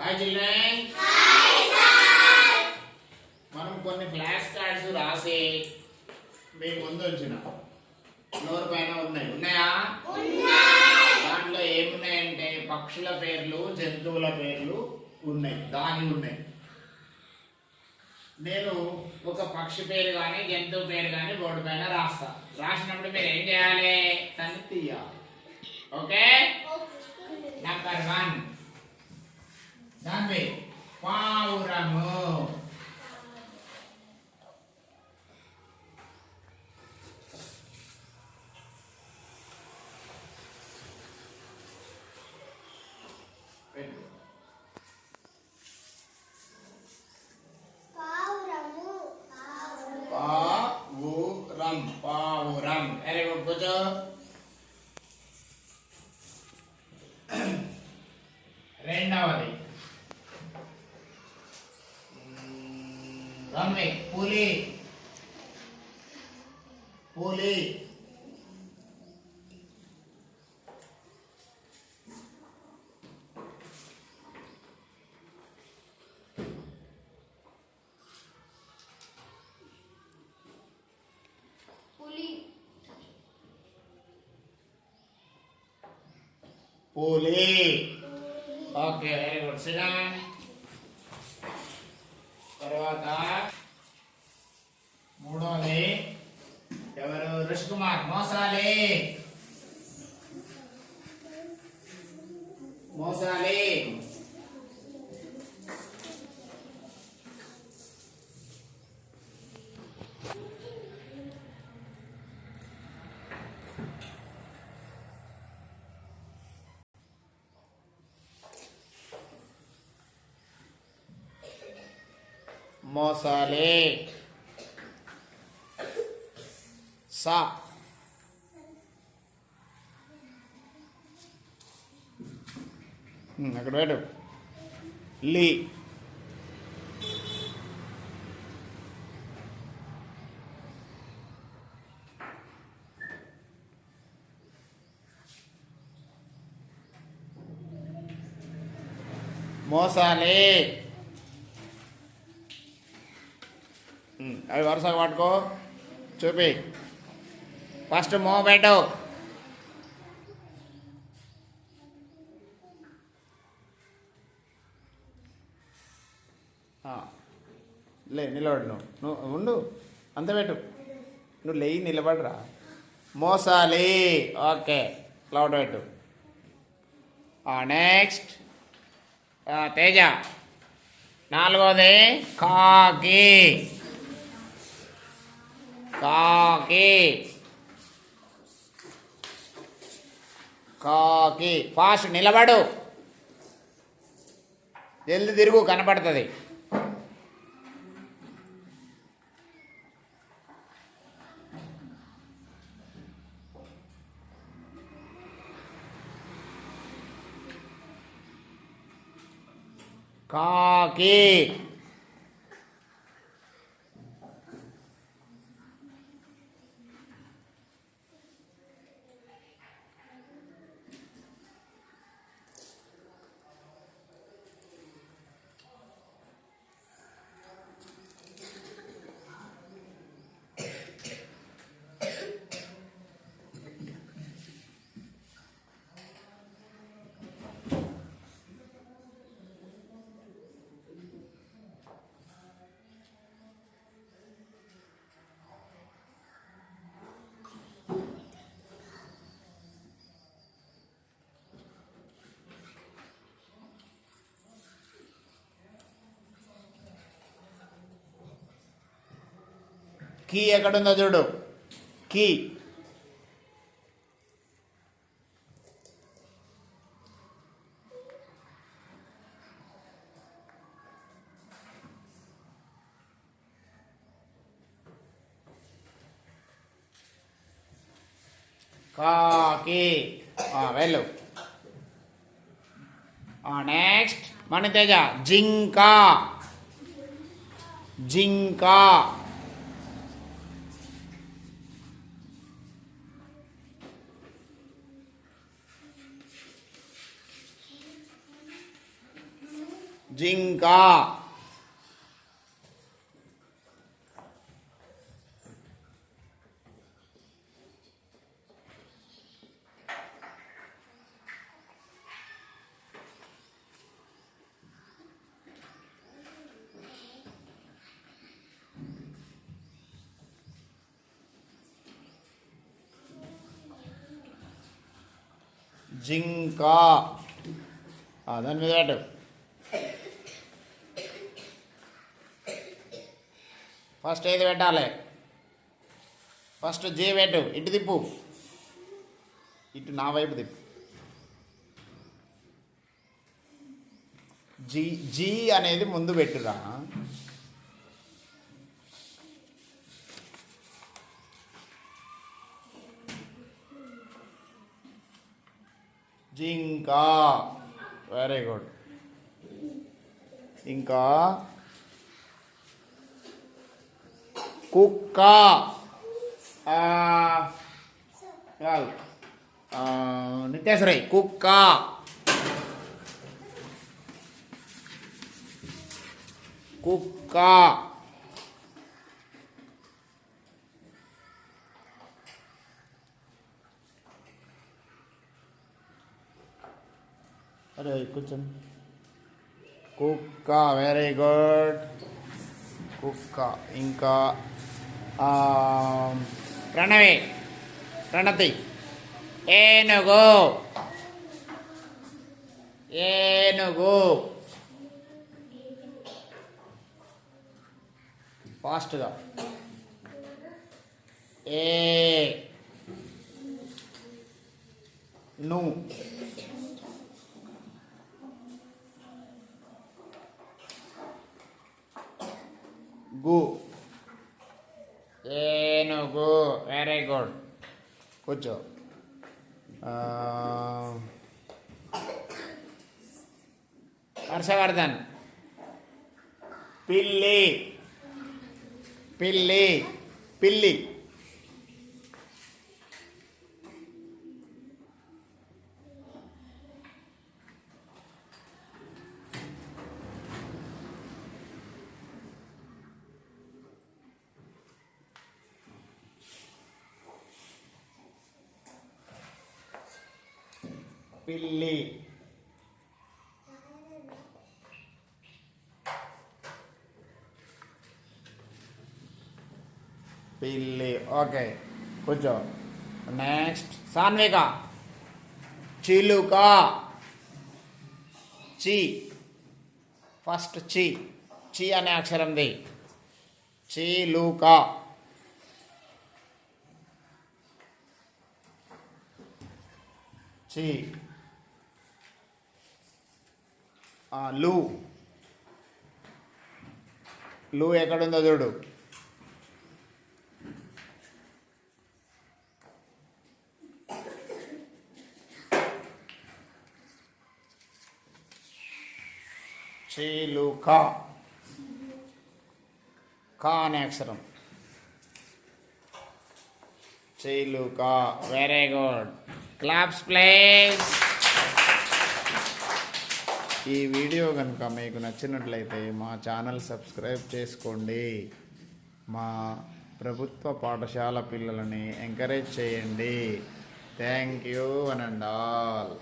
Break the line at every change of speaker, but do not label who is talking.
Hi children మనం కొన్ని flash cards రాసి మీ ముందు ఉంచిన ఫ్లోర్ పైన ఉన్నాయి. ఉన్నాయా? దాంట్లో ఏమున్నాయంటే పక్షుల పేర్లు జంతువుల పేర్లు ఉన్నాయి. దాని ఉన్నాయి. నేను ఒక పక్షి పేరు కానీ జంతువు పేరు కానీ బోర్డు పైన రాస్తా. రాసినప్పుడు మీరు ఏం చేయాలి? దాన్ని తీయాలి. Okay? Number
one
Danve, qual Ramão? Pauram, Pauram. Very eh, good, Gojo.
होले
पोले ओके वेरी गुड सीधा तरवा मूडोदी ఎవరు రిష్ కుమార్ మోసాలి మోసాలి మోసాలి సా. అక్కడ పెట్టు. లీ. మోసాలి. అవి వరుసగా పట్టుకో. చూపి. ఫస్ట్ మో పెట్టు లే నిలబడు నువ్వు. నువ్వు ఉండు. అంత పెట్టు. నువ్వు లేయి నిలబడరా. మోసాలి. ఓకే. లౌడ్ పెట్టు. నెక్స్ట్. తేజ. నాలుగోది కాకి. కాకి. కాకి. ఫాస్ట్ నిలబడు. జల్ది తిరుగు కనపడుతుంది. కాకి. కీ ఎక్కడుందో చూడు. కీ. కాకి వెళ్ళు. నెక్స్ట్. మణితేజ. జింకా. జింకా. జింక జింక ఆ, దాని మీద ఫస్ట్ ఏది పెట్టాలి? ఫస్ట్ జే పెట్టు ఇటు తిప్పు. ఇటు నా వైపు తిప్పు. జీ జీ అనేది ముందు పెట్టురా. జింకా. వెరీ గుడ్ ఇంకా 국가. 아 야, 어, 늑대소리. 국가. 국가. अरे कुछ कुक का वेरी गुड కుక్క ఇంకా ఆ, ప్రణవి ప్రణతి. ఏనుగు. ఏనుగు. ఫాస్ట్గా. ఏ ను. గు ఏనుగు. వెరీ గుడ్ కూర్చో. హర్షవర్ధన్. పిల్లి. పిల్లి. పిల్లి. పిల్లి పిల్లి ఓకే కూర్చో నెక్స్ట్ సాన్విక చిలుక చి ఫస్ట్ చి చి అనే అక్షరంది చిలుక చి లూ. లూ ఎక్కడుందో చూడు. చీలుక. కా అనే అక్షరం. చీలుక. వెరీ గుడ్ క్లాప్స్ ప్లేస్ ఈ వీడియో కనుక మీకు నచ్చినట్లయితే మా ఛానల్ సబ్స్క్రైబ్ చేసుకోండి. మా ప్రభుత్వ పాఠశాల పిల్లలని ఎంకరేజ్ చేయండి. Thank you and all